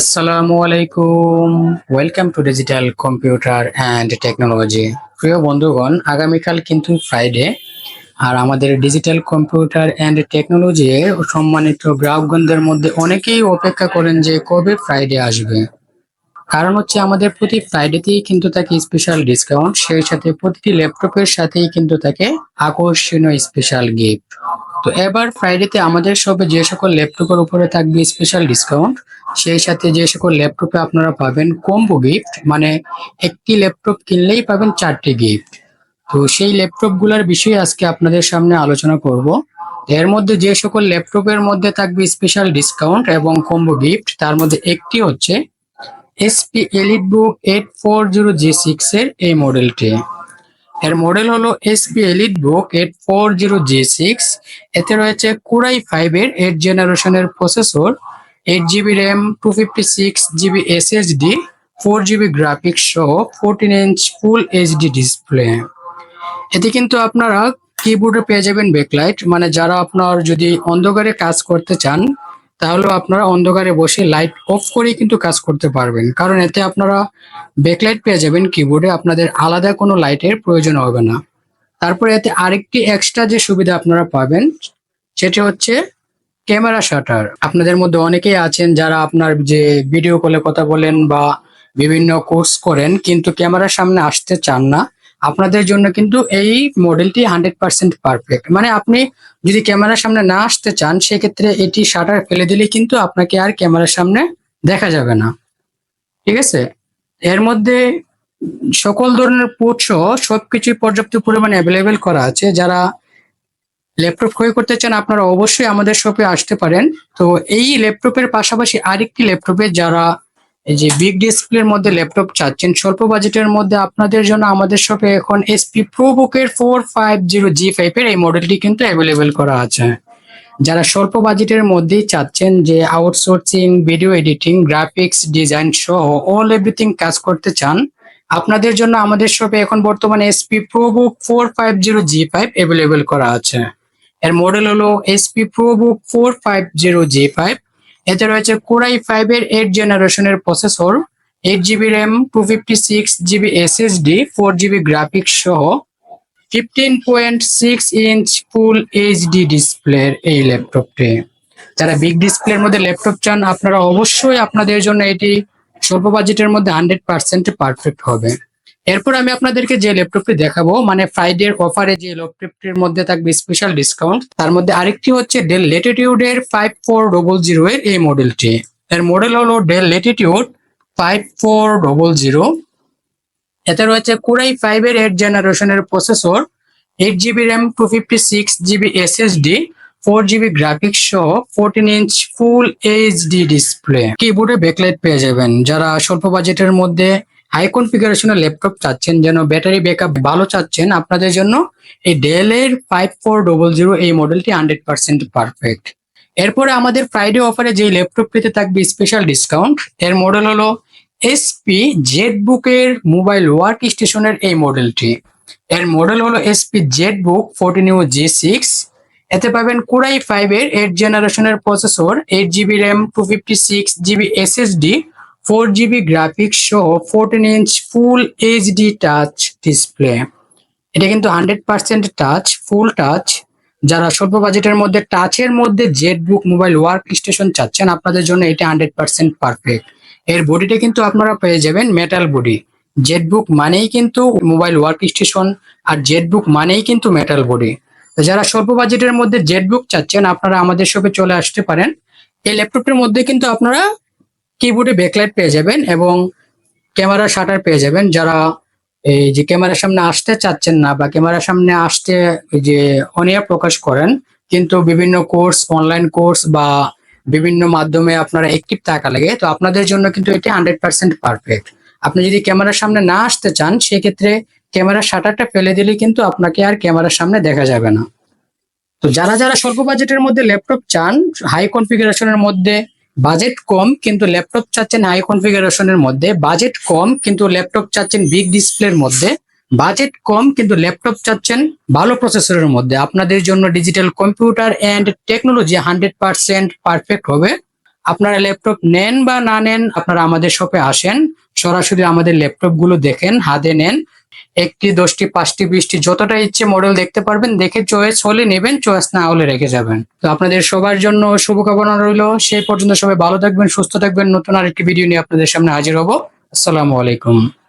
আসসালামু আলাইকুম। Welcome to digital computer and technology প্রিয় বন্ধুগণ, আগামীকাল কিন্তু ফ্রাইডে আর আমাদের ডিজিটাল কম্পিউটার অ্যান্ড টেকনোলজি সম্মানিত গ্রাহকগণদের মধ্যে অনেকেই অপেক্ষা করেন যে কবে ফ্রাইডে আসবে। কারণ হচ্ছে আমাদের প্রতি ফ্রাইডেতেই কিন্তু থাকে স্পেশাল ডিসকাউন্ট সেই সাথে প্রতিটি ল্যাপটপের সাথেই কিন্তু থাকে আকর্ষণীয় স্পেশাল গিফট তো এবার ফ্রাইডেতে আমাদের সবে যে সকল ল্যাপটপের উপরে থাকবে স্পেশাল ডিসকাউন্ট সেই সাথে যে সকল ল্যাপটপে আপনারা পাবেন কম্বো গিফট মানে একটি ল্যাপটপ কিনলেই পাবেন চারটি গিফট তো সেই ল্যাপটপগুলার বিষয়ে আজকে আপনাদের সামনে আলোচনা করব। এর মধ্যে যে সকল ল্যাপটপের মধ্যে থাকবে স্পেশাল ডিসকাউন্ট এবং কম্বো গিফট তার মধ্যে একটি হচ্ছে HP EliteBook eight four zero G six এর এই মডেলটি এর মডেল হলো HP EliteBook eight four zero G six এতে রয়েছে কুরাই ফাইভ এর এইট জেনারেশনের processor eight GB RAM two fifty six GB SSD four GB graphics সহ fourteen inch full HD display এতে কিন্তু আপনারা কিবোর্ডে পেয়ে যাবেন ব্যাকলাইট মানে যারা আপনার যদি অন্ধকারে কাজ করতে চান তাহলে আপনারা অন্ধকারে বসে লাইট অফ করেই কিন্তু কাজ করতে পারবেন। কারণ এতে আপনারা ব্যাকলাইট পেয়ে যাবেন কিবোর্ডে আপনাদের আলাদা কোনো লাইটের প্রয়োজন হবে না। তারপরে এতে আরেকটি এক্সট্রা যে সুবিধা আপনারা পাবেন, সেটি হচ্ছে ক্যামেরা শাটার আপনাদের মধ্যে অনেকেই আছেন যারা আপনার যে ভিডিও কলে কথা বলেন বা বিভিন্ন কোর্স করেন, কিন্তু ক্যামেরার সামনে আসতে চান না। আপনাদের জন্য কিন্তু এই মডেলটি হান্ড্রেড পার্সেন্ট পারফেক্ট মানে আপনি যদি ক্যামেরার সামনে না আসতে চান, সেক্ষেত্রে এটি শাটার ফেলে দিলে কিন্তু আপনাকে আর ক্যামেরার সামনে দেখা যাবে না। ঠিক আছে? এর মধ্যে সকল ধরনের পোর্ট সহ সবকিছুই পর্যাপ্ত পরিমাণে অ্যাভেলেবেল করা আছে। যারা ল্যাপটপ ক্রয় করতে চান, আপনারা অবশ্যই আমাদের শপে আসতে পারেন। তো এই ল্যাপটপের পাশাপাশি আরেকটি ল্যাপটপে যারা এই যে বিগ ডিসপ্লের মধ্যে ল্যাপটপ চাচ্ছেন, স্বল্প বাজেটের মধ্যে আপনাদের জন্য আমাদের শপে এখন HP প্রোবুকের four five zero G five এর এই মডেলটি কিন্তু অ্যাভেলেবেল করা আছে। যারা স্বল্প বাজেটের মধ্যেই চাচ্ছেন যে outsourcing video editing graphics design সহ অল এভরিথিং কাজ করতে চান, আপনাদের জন্য আমাদের শপে এখন বর্তমানে HP ProBook four five zero G five available করা আছে। এর মডেল হলো HP ProBook four five zero G five এতে রয়েছে কোরাই ফাইভ এর এইট জেনারেশনের processor eight GB RAM two fifty six GB SSD four GB graphics সহ fifteen point six inch full HD ডিসপ্লের এই ল্যাপটপটি যারা বিগ ডিসপ্লের মধ্যে ল্যাপটপ চান, আপনারা অবশ্যই আপনাদের জন্য এটি স্বল্প বাজেটের মধ্যে হান্ড্রেড পার্সেন্ট পারফেক্ট হবে। এরপর আমি আপনাদেরকে যে ল্যাপটপটি দেখাবো মানে ফ্রাইডের অফারে যে ল্যাপটপটির মধ্যে থাকবে স্পেশাল ডিসকাউন্ট তার মধ্যে আরেকটি হচ্ছে ডেল লেটিটিউডের ফাইভ ফোর ডবল জিরো এর এই মডেলটি এর মডেল হলো Dell Latitude five four double zero এতে রয়েছে কুরাই ফাইভ এর এইট জেনারেশনের processor eight GB RAM two fifty six GB SSD four GB graphics সহ fourteen inch full HD display কিবোর্ডে ব্যাকলাইট পেয়ে যাবেন। যারা স্বল্প বাজেটের মধ্যে হাই কনফিগারেশনের ল্যাপটপ চাচ্ছেন, যেন ব্যাটারি ব্যাকআপ ভালো চাচ্ছেন, আপনাদের জন্য এই ডেল এর ফাইভ ফোর ডবল জিরো এই মডেলটি হান্ড্রেড পার্সেন্ট পারফেক্ট এরপরে আমাদের ফ্রাইডে অফারে যে ল্যাপটপটিতে থাকবে স্পেশাল ডিসকাউন্ট এর মডেল হলো এসপি জেড বুকের মোবাইল ওয়ার্ক স্টেশনের এই মডেলটি এর মডেল হলো HP ZBook fourteen G six এতে পাবেন কুরাই ফাইভ এর এইট জেনারেশনের processor eight GB RAM two fifty six GB SSD four GB graphics সহ fourteen inch full HD touch display এটা কিন্তু hundred percent touch full touch যারা স্বল্প বাজেটের মধ্যে টাচের মধ্যে ZBook mobile work station চাচ্ছেন, আপনাদের জন্য এটা হান্ড্রেড পার্সেন্ট পারফেক্ট এর বডিটা কিন্তু আপনারা পেয়ে যাবেন মেটাল বডি জেড বুক মানেই কিন্তু মোবাইল ওয়ার্ক স্টেশন আর জেড বুক মানেই কিন্তু মেটাল বডি যারা স্বল্প বাজেটের মধ্যে জেড বুক চাচ্ছেন, আপনারা আমাদের শপে চলে আসতে পারেন। এই ল্যাপটপের মধ্যে কিন্তু আপনারা কিবোর্ডে ব্যাকলাইট পেয়ে যাবেন এবং ক্যামেরা শাটার পেয়ে যাবেন। যারা এই যে ক্যামেরার সামনে আসতে চাচ্ছেন না বা ক্যামেরার সামনে আসতে যে অনিয়া প্রকাশ করেন, কিন্তু বিভিন্ন কোর্স অনলাইন কোর্স বা বিভিন্ন মাধ্যমে আপনারা অ্যাক্টিভ থাকা লাগে, তো আপনাদের জন্য কিন্তু এটি হান্ড্রেড পার্সেন্ট পারফেক্ট আপনি যদি ক্যামেরার সামনে না আসতে চান, সেক্ষেত্রে ক্যামেরার শাটারটা ফেলে দিলে কিন্তু আপনাকে আর ক্যামেরার সামনে দেখা যাবে না। তো যারা যারা স্বল্প বাজেটের মধ্যে ল্যাপটপ চান হাই কনফিগারেশনের মধ্যে বাজেট কম, কিন্তু ল্যাপটপ চাচ্ছেন হাই কনফিগারেশনের মধ্যে। বাজেট কম, কিন্তু ল্যাপটপ চাচ্ছেন বিগ ডিসপ্লের মধ্যে। বাজেট কম, কিন্তু ল্যাপটপ চাচ্ছেন ভালো প্রসেসরের মধ্যে। আপনাদের জন্য digital computer and technology hundred percent perfect হবে। আপনারা ল্যাপটপ নেন বা না নেন, আপনারা আমাদের শপে আসেন। সরাসরি আমাদের ল্যাপটপগুলো দেখেন, হাতে নেন। একটি, দশটি, পাঁচটি, বিশটি, যতটা ইচ্ছে মডেল দেখতে পারবেন, দেখে চয়েস হলে নেবেন চয়েস না হলে রেখে যাবেন। তো আপনাদের সবার জন্য শুভকামনা রইল। সেই পর্যন্ত সবাই ভালো থাকবেন, সুস্থ থাকবেন। নতুন আরেকটি ভিডিও নিয়ে আপনাদের সামনে হাজির হব। আসসালামু আলাইকুম।